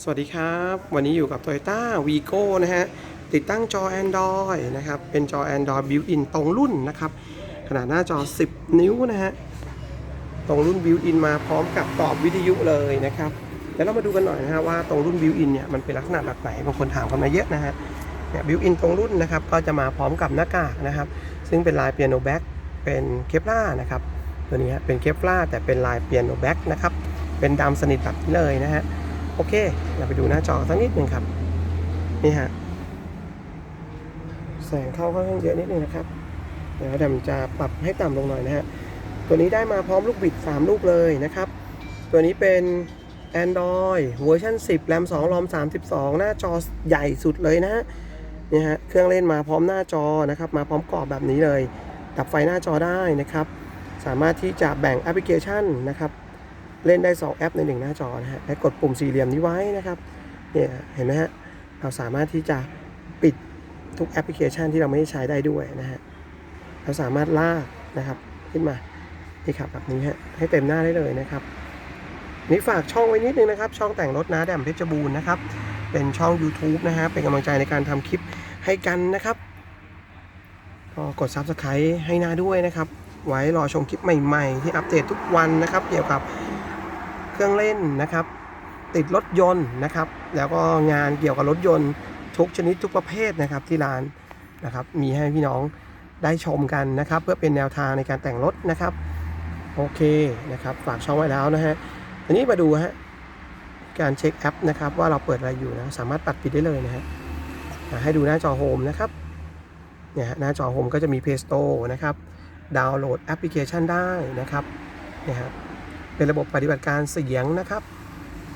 สวัสดีครับ วันนี้อยู่กับ Toyota Vigo นะฮะ ติดตั้งจอ Android นะครับ เป็นจอ Android built-in ตรงรุ่นนะครับ ขนาดหน้าจอ 10 นิ้วนะฮะ ตรงรุ่น built-in มาพร้อมกับตอบวิทยุเลยนะครับเดี๋ยวเรามาดูกันหน่อยนะฮะว่าตรงรุ่น built-in เนี่ยมันเป็นลักษณะแบบไหนบางคนถามกันมาเยอะนะฮะเนี่ย built-in ตรงรุ่นนะครับก็จะมาพร้อมกับหน้ากากนะครับ ซึ่งเป็นลาย piano back เป็นเคปล่านะครับตัวนี้ฮะเป็นเคปล่าแต่เป็นลาย piano back นะครับเป็นดำสนิทแบบนี้เลยนะฮะ โอเค เราไปดูหน้าจอสักนิดหนึ่งครับ นี่ฮะ แสงเข้าค่อนข้างเยอะนิดนึงนะครับ เดี๋ยวดำจะปรับให้ต่ำลงหน่อยนะฮะ ตัวนี้ได้มาพร้อมลูกบิด 3 ลูกเลยนะครับ ตัวนี้เป็น Android เวอร์ชัน10 RAM 2 ROM 32 หน้าจอใหญ่สุดเลยนะฮะนี่ฮะ เครื่องเล่นมาพร้อมหน้าจอนะครับ มาพร้อมกรอบแบบนี้เลย ดับไฟหน้าจอได้นะครับ สามารถที่จะแบ่งแอปพลิเคชันนะครับ เล่นได้ 2 แอปใน1หน้าจอนะฮะและกดปุ่มสี่เหลี่ยมนี้ไว้นะครับเนี่ยเห็นไหมฮะเราสามารถที่จะปิดทุกแอปพลิเคชันที่เราไม่ได้ใช้ได้ด้วยนะฮะเราสามารถลากนะครับขึ้นมานี่ครับแบบนี้ฮะให้เต็มหน้าได้เลยนะครับนี่ฝากช่องไว้นิดนึงนะครับ ช่องแต่งรถนะแดมเพชรบูรณ์นะครับ เป็นช่อง YouTube นะฮะเป็นกำลังใจในการทำคลิปให้กันนะครับก็กด Subscribe ให้หน้าด้วยนะครับ ไว้รอชมคลิปใหม่ ๆ ที่อัปเดตทุกวันนะครับ เกี่ยวกับ รื่องเล่นนะครับ ติดรถยนต์นะครับ แล้วก็งานเกี่ยวกับรถยนต์ทุกชนิดทุกประเภทนะครับที่ร้านนะครับ มีให้พี่น้องได้ชมกันนะครับ เพื่อเป็นแนวทางในการแต่งรถนะครับโอเคนะครับฝากช่องไว้แล้วนะฮะทีนี้มาดูฮะการเช็คแอปนะครับ ว่าเราเปิดอะไรอยู่นะสามารถปัดปิดได้เลยนะฮะให้ดูหน้าจอโฮมนะครับเนี่ยฮะหน้าจอโฮมก็จะมี Play Store นะครับ ดาวน์โหลดแอปพลิเคชันได้นะครับเนี่ยฮะ เป็นระบบปฏิบัติการเสียงนะครับ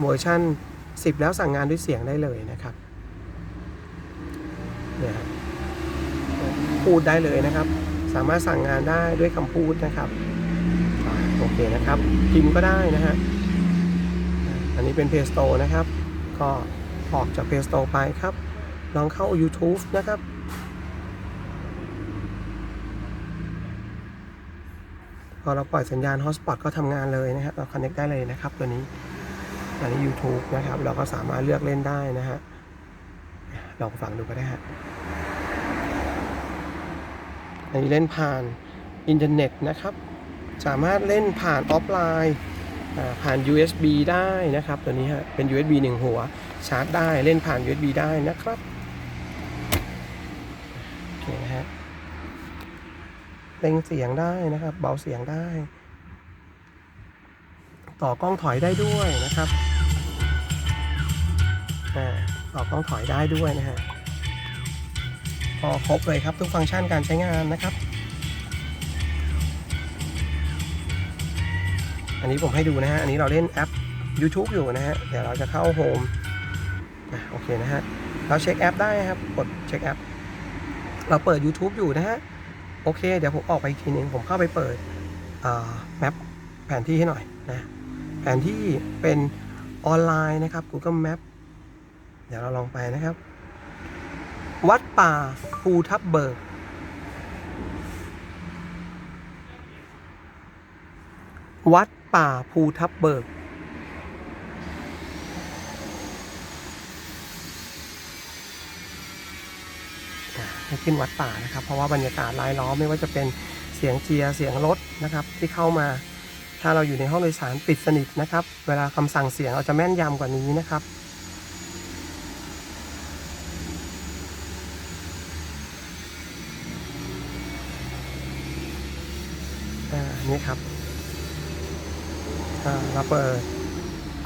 เวอร์ชัน10 แล้วสั่งงานด้วยเสียงได้เลยนะครับเนี่ยพูดได้เลยนะครับ สามารถสั่งงานได้ด้วยคำพูดนะครับโอเคนะครับพิมพ์ก็ได้นะฮะอันนี้เป็น Play Store นะครับ ก็ออกจาก Play Store ไปครับ ลองเข้า YouTube นะครับ พอเราปล่อยสัญญาณ Hotspot ก็ทำงานเลยนะครับเรา connect ได้เลยนะครับ ตัวนี้อันนี้ YouTube นะครับ เราก็สามารถเลือกเล่นได้นะฮะลองฟังดูก็ได้ฮะอันนี้เล่นผ่านอินเทอร์เน็ตนะครับ สามารถเล่นผ่านออฟไลน์อ่าผ่าน USB ได้นะครับ ตัวนี้ฮะเป็น USB 1 หัวชาร์จได้เล่นผ่าน USB ได้นะครับโอเคนะฮะ เล็งเสียงได้นะครับ เบาเสียงได้ ต่อกล้องถอยได้ด้วยนะครับต่อกล้องถอยได้ด้วยนะฮะพอครบเลยครับทุกฟังก์ชันการใช้งานนะครับ อันนี้ผมให้ดูนะฮะ อันนี้เราเล่นแอป YouTube อยู่นะฮะ เดี๋ยวเราจะเข้าโฮมโอเคนะฮะ เราเช็คแอปได้ครับ กดเช็คแอป เราเปิด YouTube อยู่นะฮะ โอเค เดี๋ยวผมออกไปอีกทีหนึงผมเข้าไปเปิดแมปแผนที่ให้หน่อยนะแผนที่เป็นออนไลน์นะครับ Google Map เดี๋ยวเราลองไปนะครับ วัดป่าภูทับเบิก วัดป่าภูทับเบิก ขึ้นวัดป่านะครับ เพราะว่าบรรยากาศรายล้อมไม่ว่าจะเป็นเสียงเจียร์เสียงรถนะครับ ที่เข้ามา ถ้าเราอยู่ในห้องโดยสารปิดสนิทนะครับ เวลาคำสั่งเสียงเราจะแม่นยำกว่านี้นะครับอ่านี่ครับอ่าเราเปิด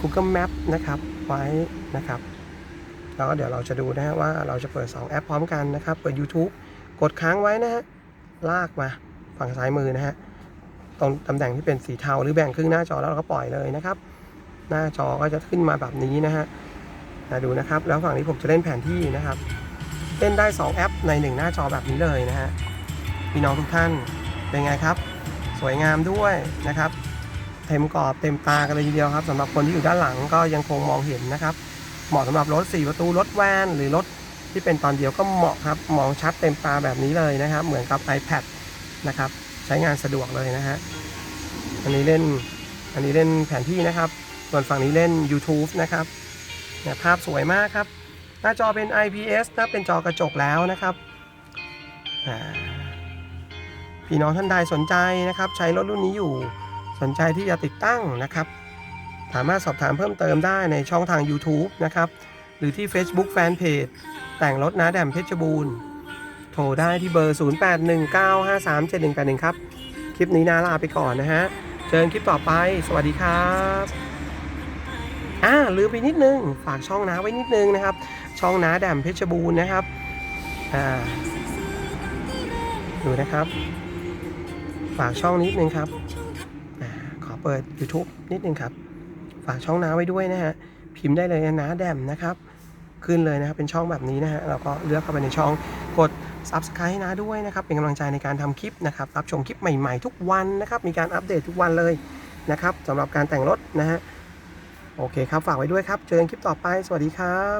Google Map นะครับไว้นะครับ แล้วก็เดี๋ยวเราจะดูนะฮะว่าเราจะเปิด 2 แอปพร้อมกันนะครับ เปิด YouTube กดค้างไว้นะฮะ ลากมาฝั่งซ้ายมือนะฮะ ตรงตำแหน่งที่เป็นสีเทาหรือแบ่งครึ่งหน้าจอแล้วเราก็ปล่อยเลยนะครับ หน้าจอก็จะขึ้นมาแบบนี้นะฮะมาดูนะครับ แล้วฝั่งนี้ผมจะเล่นแผนที่นะครับ เล่นได้ 2 แอปใน 1 หน้าจอแบบนี้เลยนะฮะ พี่น้องทุกท่านเป็นไงครับ สวยงามด้วยนะครับ เต็มกรอบเต็มตากันเลยทีเดียวครับสำหรับคนที่อยู่ด้านหลังก็ยังคงมองเห็นนะครับ เหมาะสำหรับรถ 4 ประตูรถแวนหรือรถที่เป็นตอนเดียวก็เหมาะครับมองชัดเต็มตาแบบนี้เลยนะครับ เหมือนกับ iPad นะครับใช้งานสะดวกเลยนะฮะอันนี้เล่นอันนี้เล่นแผนที่นะครับ ส่วนฝั่งนี้เล่น YouTube นะครับเนี่ยภาพสวยมากครับ หน้าจอเป็น IPS นะเป็นจอกระจกแล้วนะครับพี่น้องท่านใดสนใจนะครับ ใช้รถรุ่นนี้อยู่สนใจที่จะติดตั้งนะครับ สามารถสอบถามเพิ่มเติมได้ในช่องทาง YouTube นะครับ หรือที่ Facebook Fanpage แต่งรถน้าแดมเพชรบูรณ์ โทรได้ที่เบอร์ 0819537181 ครับ คลิปนี้นาลาไปก่อนนะฮะ เจอกันคลิปต่อไป สวัสดีครับอ่าลืมไปนิดนึง ฝากช่องน้าไว้นิดนึงนะครับ ช่องน้าแดมเพชรบูรณ์นะครับอ่าดูนะครับ ฝากช่องนิดนึงครับขอเปิด YouTube นิดนึงครับากช่องน้าไว้ด้วยนะฮะ พิมพ์ได้เลยนะน้าแดมนะครับ ขึ้นเลยนะครับเป็นช่องแบบนี้นะฮะ เราก็เลือกเข้าไปในช่อง กด Subscribe ให้น้าด้วยนะครับ เป็นกำลังใจในการทำคลิปนะครับ รับชมคลิปใหม่ๆ ทุกวันนะครับ มีการอัปเดตทุกวันเลยนะครับสำหรับการแต่งรถนะฮะ โอเคครับ ฝากไว้ด้วยครับ เจอกันคลิปต่อไป สวัสดีครับ